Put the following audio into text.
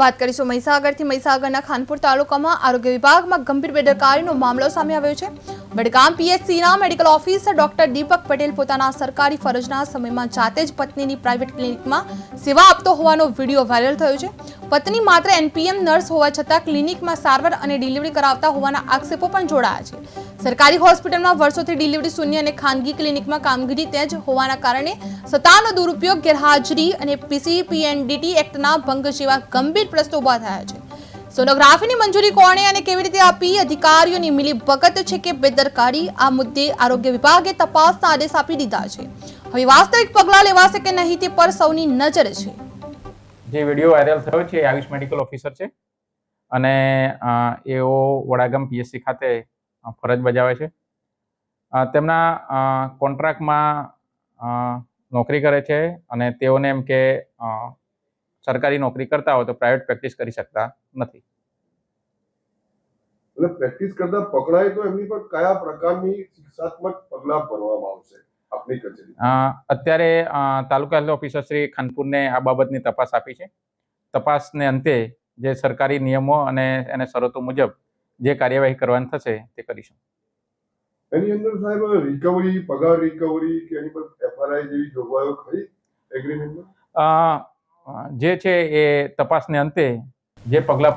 વાત કરીશું મહીસાગરથી. મહીસાગરના ખાનપુર તાલુકામાં આરોગ્ય વિભાગમાં ગંભીર બેદરકારીનો મામલો સામે આવ્યો છે. Badgam પીએચસીના medical officer doctor Deepak Patel પોતાના સરકારી ફરજના સમયમાં જાતે જ પત્નીની પ્રાઇવેટ ક્લિનિકમાં સેવા આપતો હોવાનો વીડિયો વાયરલ થયો છે. પત્ની માત્ર એનપીએમ નર્સ હોવા છતાં ક્લિનિકમાં સારવાર અને ડિલિવરી કરાવતા હોવાના આક્ષેપો પણ જોડાયા છે. સરકારી હોસ્પિટલમાં વર્ષોથી ડિલિવરી શૂન્ય અને ખાનગી ક્લિનિકમાં કામગીરી તેજ હોવાના કારણે સત્તાનો દુરુપયોગ, ગેરહાજરી અને પીસીપીએનડીટી એક્ટના ભંગ જેવા ગંભીર પ્રશ્નો ઊભા થયા છે. સોનોગ્રાફીની મંજૂરી કોણે અને કેવી રીતે આપી? અધિકારીઓની મિલી ભગત છે કે બેદરકારી આ મુદ્દે આરોગ્ય વિભાગે તપાસના આદેશ આપી દીધા છે. હવે વાસ્તવિક પગલાં લેવાશે કે નહીં તે પર સૌની નજર છે. જે વીડિયો વાયરલ થયો છે આયુષ મેડિકલ ઓફિસર છે. અને એઓ વડાગામ પીએસસી ખાતે ફરજ બજાવે છે. તેમના કોન્ટ્રાક્ટમાં નોકરી કરે છે અને તેઓને એમ કે સરકારી નોકરી કરતા હોય તો પ્રાઇવેટ પ્રેક્ટિસ કરી શકતા નથી. એટલે પ્રેક્ટિસ કરતા પકડાય તો એમની પર કયા પ્રકારની શિક્ષાત્મક પગલાં ભરવામાં આવશે આપની કચેરી? અત્યારે તાલુકા હેલ્થ ઓફિસર શ્રી ખાનપુરને આ બાબતની તપાસ આપી છે. તપાસને અંતે જે સરકારી નિયમો અને એને શરતો મુજબ જે કાર્યવાહી કરવાની થશે તે કરીશું. એની અંદર સાહેબ રિકવરી પગાર રિકવરી કે એની પર એફઆરઆઈ જેવી જોગવાઈઓ ખરી એગ્રીમેન્ટમાં જે છે એ તપાસને અંતે જે પગલાં